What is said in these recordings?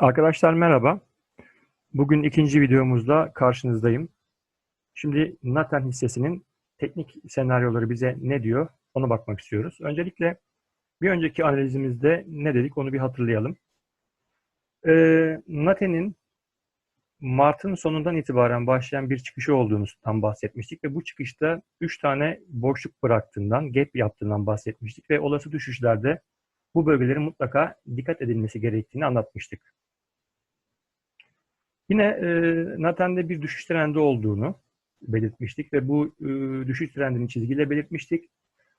Arkadaşlar merhaba. Bugün ikinci videomuzda karşınızdayım. Şimdi Naten hissesinin teknik senaryoları bize ne diyor ona bakmak istiyoruz. Öncelikle bir önceki analizimizde ne dedik onu bir hatırlayalım. Ee, Naten'in Mart'ın sonundan itibaren başlayan bir çıkışı olduğundan bahsetmiştik ve bu çıkışta 3 tane boşluk bıraktığından, gap yaptığından bahsetmiştik ve olası düşüşlerde bu bölgelerin mutlaka dikkat edilmesi gerektiğini anlatmıştık. Yine e, Naten'de bir düşüş trendi olduğunu belirtmiştik ve bu e, düşüş trendini çizgiyle belirtmiştik.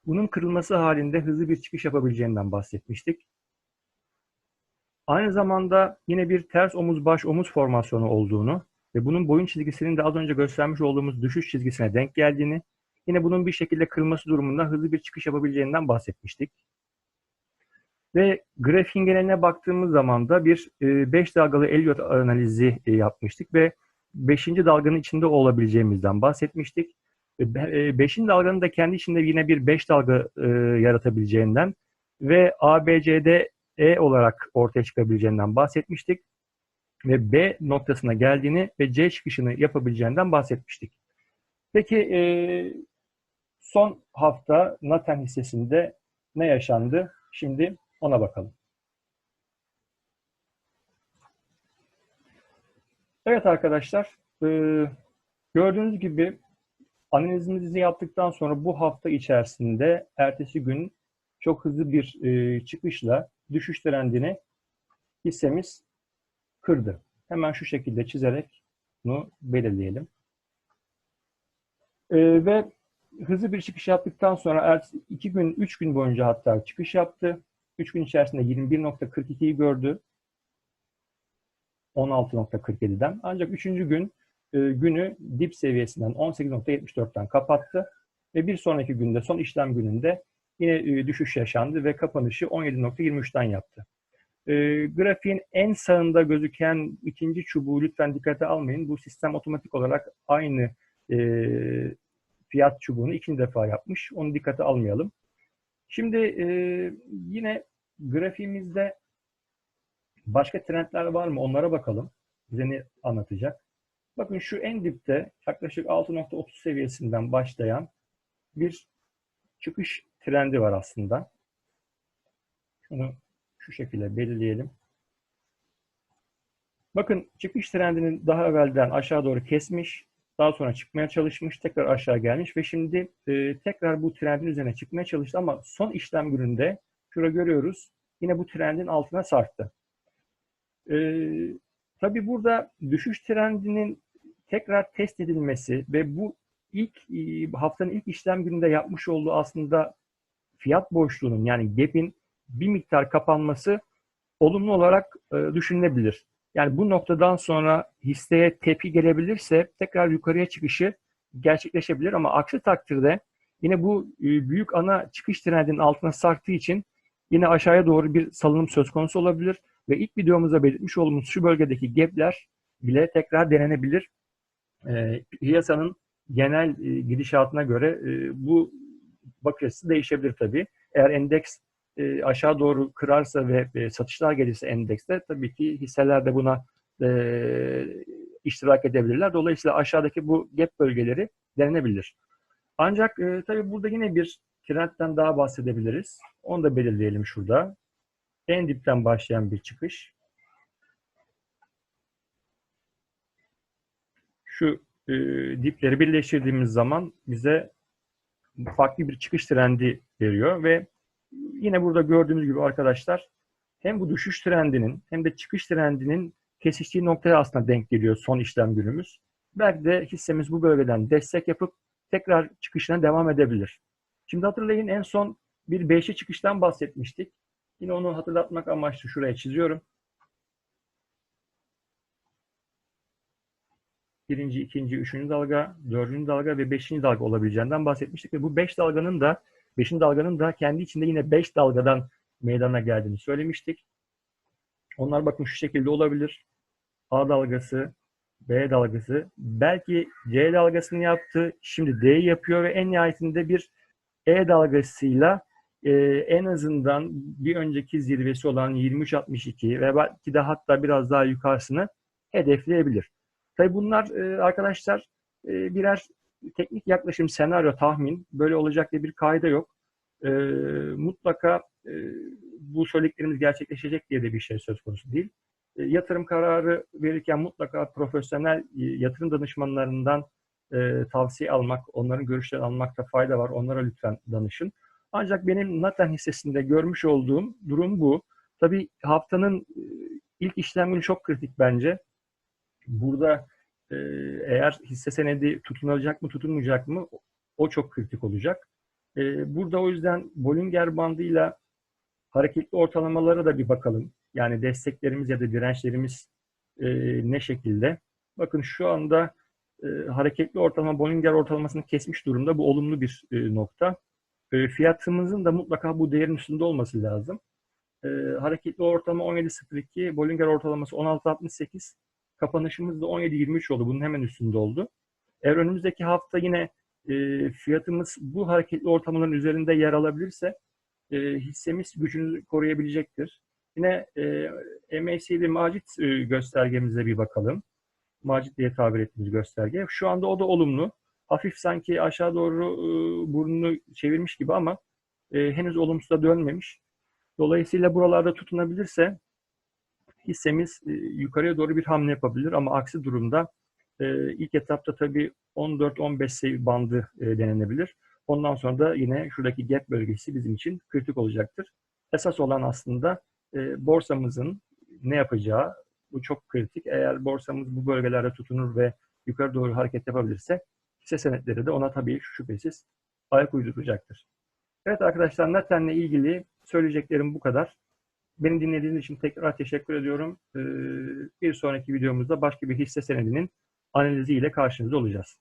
Bunun kırılması halinde hızlı bir çıkış yapabileceğinden bahsetmiştik. Aynı zamanda yine bir ters omuz baş omuz formasyonu olduğunu ve bunun boyun çizgisinin de az önce göstermiş olduğumuz düşüş çizgisine denk geldiğini, yine bunun bir şekilde kırılması durumunda hızlı bir çıkış yapabileceğinden bahsetmiştik. Ve grafiğin geneline baktığımız zaman da bir 5 e, dalgalı Elliott analizi e, yapmıştık ve 5. dalganın içinde olabileceğimizden bahsetmiştik. 5. E, dalganın da kendi içinde yine bir 5 dalga yaratabileceğinden ve ABCD E olarak ortaya çıkabileceğinden bahsetmiştik. Ve B noktasına geldiğini ve C çıkışını yapabileceğinden bahsetmiştik. Peki son hafta Naten hissesinde ne yaşandı? Şimdi ona bakalım. Evet arkadaşlar, e, gördüğünüz gibi analizimizi yaptıktan sonra bu hafta içerisinde ertesi gün çok hızlı bir e, çıkışla düşüş trendini hissemiz kırdı. Hemen şu şekilde çizerek bunu belirleyelim. E, ve hızlı bir çıkış yaptıktan sonra iki gün, üç gün boyunca hatta çıkış yaptı. 3 gün içerisinde 21.42'yi gördü. 16.47'den. Ancak 3. gün e, günü dip seviyesinden 18.74'ten kapattı. Ve bir sonraki günde, son işlem gününde yine e, düşüş yaşandı ve kapanışı 17.23'ten yaptı. E, grafiğin en sağında gözüken ikinci çubuğu lütfen dikkate almayın. Bu sistem otomatik olarak aynı e, fiyat çubuğunu ikinci defa yapmış. Onu dikkate almayalım. Şimdi e, yine grafiğimizde başka trendler var mı? Onlara bakalım. Bize ne anlatacak? Bakın şu en dipte yaklaşık 6.30 seviyesinden başlayan bir çıkış trendi var aslında. Şunu şu şekilde belirleyelim. Bakın çıkış trendini daha evvelden aşağı doğru kesmiş. Daha sonra çıkmaya çalışmış, tekrar aşağı gelmiş ve şimdi e, tekrar bu trendin üzerine çıkmaya çalıştı ama son işlem gününde şurada görüyoruz yine bu trendin altına sarktı. E, tabii burada düşüş trendinin tekrar test edilmesi ve bu ilk e, haftanın ilk işlem gününde yapmış olduğu aslında fiyat boşluğunun yani gap'in bir miktar kapanması olumlu olarak e, düşünülebilir. Yani bu noktadan sonra hisseye tepki gelebilirse tekrar yukarıya çıkışı gerçekleşebilir ama aksi takdirde yine bu e, büyük ana çıkış trendinin altına sarktığı için yine aşağıya doğru bir salınım söz konusu olabilir ve ilk videomuzda belirtmiş olduğumuz şu bölgedeki gapler bile tekrar denenebilir. E, piyasanın genel e, gidişatına göre bu bakış açısı değişebilir tabii. Eğer endeks e, aşağı doğru kırarsa ve e, satışlar gelirse endekste tabii ki hisseler de buna e, iştirak edebilirler. Dolayısıyla aşağıdaki bu gap bölgeleri denenebilir. Ancak e, tabii burada yine bir trendten daha bahsedebiliriz. Onu da belirleyelim şurada. En dipten başlayan bir çıkış. Şu e, dipleri birleştirdiğimiz zaman bize farklı bir çıkış trendi veriyor ve yine burada gördüğümüz gibi arkadaşlar hem bu düşüş trendinin hem de çıkış trendinin kesiştiği noktaya aslında denk geliyor son işlem günümüz. Belki de hissemiz bu bölgeden destek yapıp tekrar çıkışına devam edebilir. Şimdi hatırlayın en son bir beşli çıkıştan bahsetmiştik. Yine onu hatırlatmak amaçlı şuraya çiziyorum. Birinci, ikinci, üçüncü dalga, dördüncü dalga ve beşinci dalga olabileceğinden bahsetmiştik. Ve bu beş dalganın da, beşinci dalganın da kendi içinde yine beş dalgadan meydana geldiğini söylemiştik. Onlar bakın şu şekilde olabilir. A dalgası, B dalgası, belki C dalgasını yaptı, şimdi D'yi yapıyor ve en nihayetinde bir e dalgasıyla e, en azından bir önceki zirvesi olan 23.62 ve belki de hatta biraz daha yukarısını hedefleyebilir. Tabii bunlar e, arkadaşlar e, birer teknik yaklaşım, senaryo, tahmin. Böyle olacak diye bir kaide yok. E, mutlaka e, bu söylediklerimiz gerçekleşecek diye de bir şey söz konusu değil. E, yatırım kararı verirken mutlaka profesyonel e, yatırım danışmanlarından e, tavsiye almak, onların görüşlerini almakta fayda var. Onlara lütfen danışın. Ancak benim Naten hissesinde görmüş olduğum durum bu. Tabii haftanın e, ilk işlem günü çok kritik bence. Burada eğer hisse senedi tutunacak mı tutunmayacak mı o çok kritik olacak. E, burada o yüzden Bollinger bandıyla hareketli ortalamalara da bir bakalım. Yani desteklerimiz ya da dirençlerimiz e, ne şekilde. Bakın şu anda e, hareketli ortalama Bollinger ortalamasını kesmiş durumda. Bu olumlu bir e, nokta. Fiyatımızın da mutlaka bu değerin üstünde olması lazım. Hareketli ortalama 17.02, Bollinger ortalaması 16.68. Kapanışımız da 17.23 oldu. Bunun hemen üstünde oldu. Eğer önümüzdeki hafta yine e, fiyatımız bu hareketli ortalamaların üzerinde yer alabilirse e, hissemiz gücünü koruyabilecektir. Yine e, MACD Macit e, göstergemize bir bakalım. Macit diye tabir ettiğimiz gösterge. Şu anda o da olumlu. Hafif sanki aşağı doğru e, burnunu çevirmiş gibi ama e, henüz olumsuza dönmemiş. Dolayısıyla buralarda tutunabilirse hissemiz e, yukarıya doğru bir hamle yapabilir ama aksi durumda e, ilk etapta tabii 14-15 bandı e, denenebilir. Ondan sonra da yine şuradaki gap bölgesi bizim için kritik olacaktır. Esas olan aslında borsamızın ne yapacağı bu çok kritik. Eğer borsamız bu bölgelerde tutunur ve yukarı doğru hareket yapabilirse hisse senetleri de ona tabii şüphesiz ayak uyduracaktır. Evet arkadaşlar Naten'le ilgili söyleyeceklerim bu kadar. Beni dinlediğiniz için tekrar teşekkür ediyorum. Ee, bir sonraki videomuzda başka bir hisse senedinin analiziyle karşınızda olacağız.